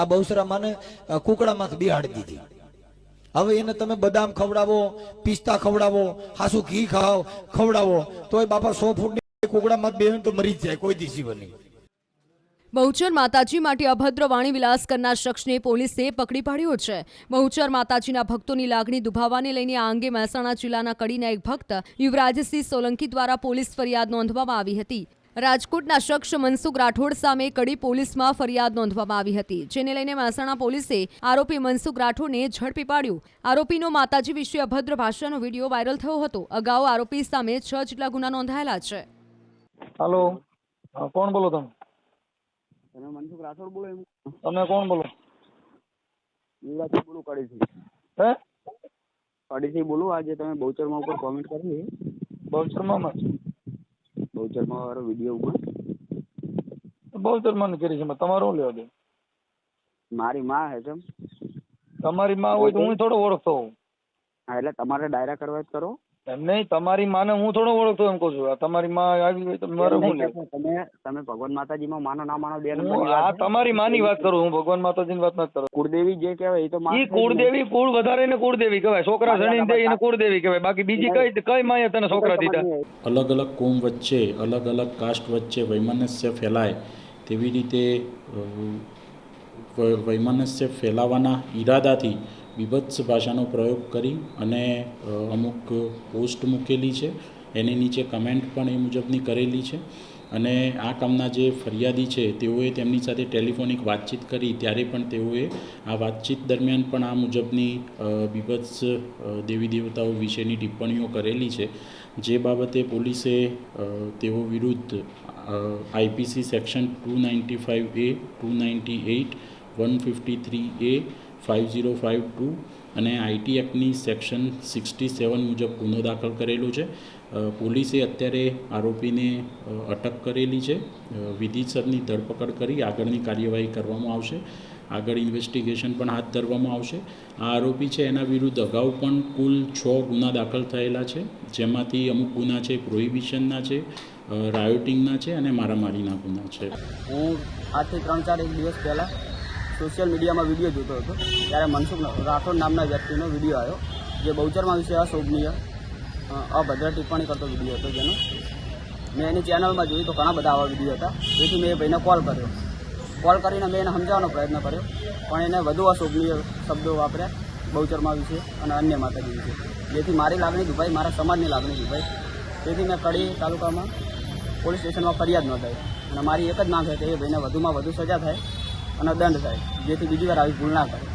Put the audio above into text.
આ બહુસરામાને અ, કુકડામાંથી બિહાડી દીધી. હવે એને તમે બદામ ખવડાવો પિસ્તા ખવડાવો હાસુ ઘી ખાવ ખવડાવો તોય બાપા સો ફૂટની કુકડામાં બે તો મરી જાય કોઈ દિવસી બની બહુચર માતાજી માટે અભદ્ર વાણી વિલાસ કરનાર શખ્સને પોલીસે પકડી પાડ્યો છે. બહુચર માતાજીના ભક્તોની લાગણી દુભાવાને લઈને આ અંગે મહેસાણા જિલ્લાના કડીના એક ભક્ત યુવરાજસિંહ સોલંકી દ્વારા પોલીસ ફરિયાદ નોંધવામાં આવી હતી. રાજકોટના શખ્સ મનસુખ રાઠોડ સામે કડી પોલીસમાં ફરિયાદ નોંધવામાં આવી હતી જેને લઈને મહેસાણા પોલીસે આરોપી મનસુખ રાઠોડને ઝડપી પાડ્યો. આરોપીનો માતાજી વિશે અભદ્ર ભાષાનો વીડિયો વાયરલ થયો હતો. અગાઉ આરોપી સામે છ જેટલા ગુના નોંધાયેલા છે. હાલો. કોણ બોલો તમે? તમે મનસુખ રાઠોડ બોલો એમ. તમે કોણ બોલો? યુવરાજથી બોલું કડીથી હે? કડીથી બોલું આજે તમે બહુચરમાં ઉપર કોમેન્ટ કરી બહુચરમાં બહુચરમાં વાળો વીડિયો ઉપર? બહુચરમાં કરી છે તમારો લેવા દે? મારી માં હે છે તમારી માં હોય તો હું થોડો ઓળખતો હોઉં. હા એટલે તમારે ડાયરા કરવા જ કરો. એમ નહીં તમારી માને હું થોડો ઓળખતો એમ કહું છું. આ તમારી માં આવી હોય તો મારે શું લેવું તમે તમે ભગવાન માતાજીમાં માનો ના માનો બે હું નંબરની આ વાત તમારી માની વાત કરું હું ભગવાન માતાજીની વાત નથી કરું. કુળદેવી જે કહેવાય એ તો માં ઈ કુળદેવી કુળ વધારે ને કુળદેવી કહેવાય. છોકરા જણી દે એને કુળદેવી કહેવાય. બાકી બીજી કઈ કઈ માએ તને છોકરા દીધા? અલગ અલગ કોમ વચ્ચે અલગ અલગ કાસ્ટ વચ્ચે વૈમનસ્ય ફેલાય. તેવી રીતે અ, વ- વૈમનસ્ય ફેલાવાના ઈરાદાથી બીભત્સ ભાષાનો પ્રયોગ કરી અને અમુક પોસ્ટ મૂકેલી છે. એની નીચે કમેન્ટ પણ એ મુજબની કરેલી છે. અને આ કામના જે ફરિયાદી છે, તેઓએ તેમની સાથે ટેલિફોનિક વાતચીત કરી. ત્યારે પણ તેઓએ આ વાતચીત દરમિયાન પણ આ મુજબની બીભત્સ દેવી દેવતાઓ વિશેની ટિપ્પણીઓ કરેલી છે. જે બાબતે પોલીસે તેઓ વિરુદ્ધ IPC section two ninety five A, two ninety eight, one fifty three A five zero five two અને આઈટી એક્ટની સેક્શન સિક્સટી સેવન મુજબ ગુનો દાખલ કરેલો છે. પોલીસે અત્યારે આરોપીને અટક કરેલી છે. વિધિસરની ધરપકડ કરી આગળની કાર્યવાહી કરવામાં આવશે. આગળ ઇન્વેસ્ટિગેશન પણ હાથ ધરવામાં આવશે. આ આરોપી છે, એના વિરુદ્ધ અગાઉ પણ કુલ છ ગુના દાખલ થયેલા છે. જેમાંથી અમુક ગુના છે, પ્રોહિબિશનના છે રાયોટિંગના છે અને મારામારીના ગુના છે. હું આજથી ત્રણ ચાર એક દિવસ પહેલાં સોશિયલ મીડિયામાં વીડિયો જોતો હતો. ત્યારે મનસુખ રાઠોડ નામના વ્યક્તિનો વીડિયો આવ્યો, જે બહુચરમાં વિશે અશોભનીય અભદ્ર ટિપ્પણી કરતો વીડિયો હતો જેનો. મેં એની ચેનલમાં જોયું તો ઘણા બધા આવા વીડિયો હતા. તેથી મેં એ ભાઈને કોલ કર્યો. કોલ કરીને મેં એને સમજાવવાનો પ્રયત્ન કર્યો, પણ એને વધુ અશોભનીય શબ્દો વાપર્યા બહુચરમાં વિશે અને અન્ય માતાજી વિશે. જેથી મારી લાગણી દુભાઈ, મારા સમાજની લાગણી દુભાઈ. તેથી મેં કડી તાલુકામાં પોલીસ સ્ટેશનમાં ફરિયાદ નોંધાવી અને મારી એક જ માંગ છે કે એ ભાઈને વધુમાં વધુ સજા થાય. અને દંડ થાય જેથી બીજી વાર આવી ભૂલ ના કરે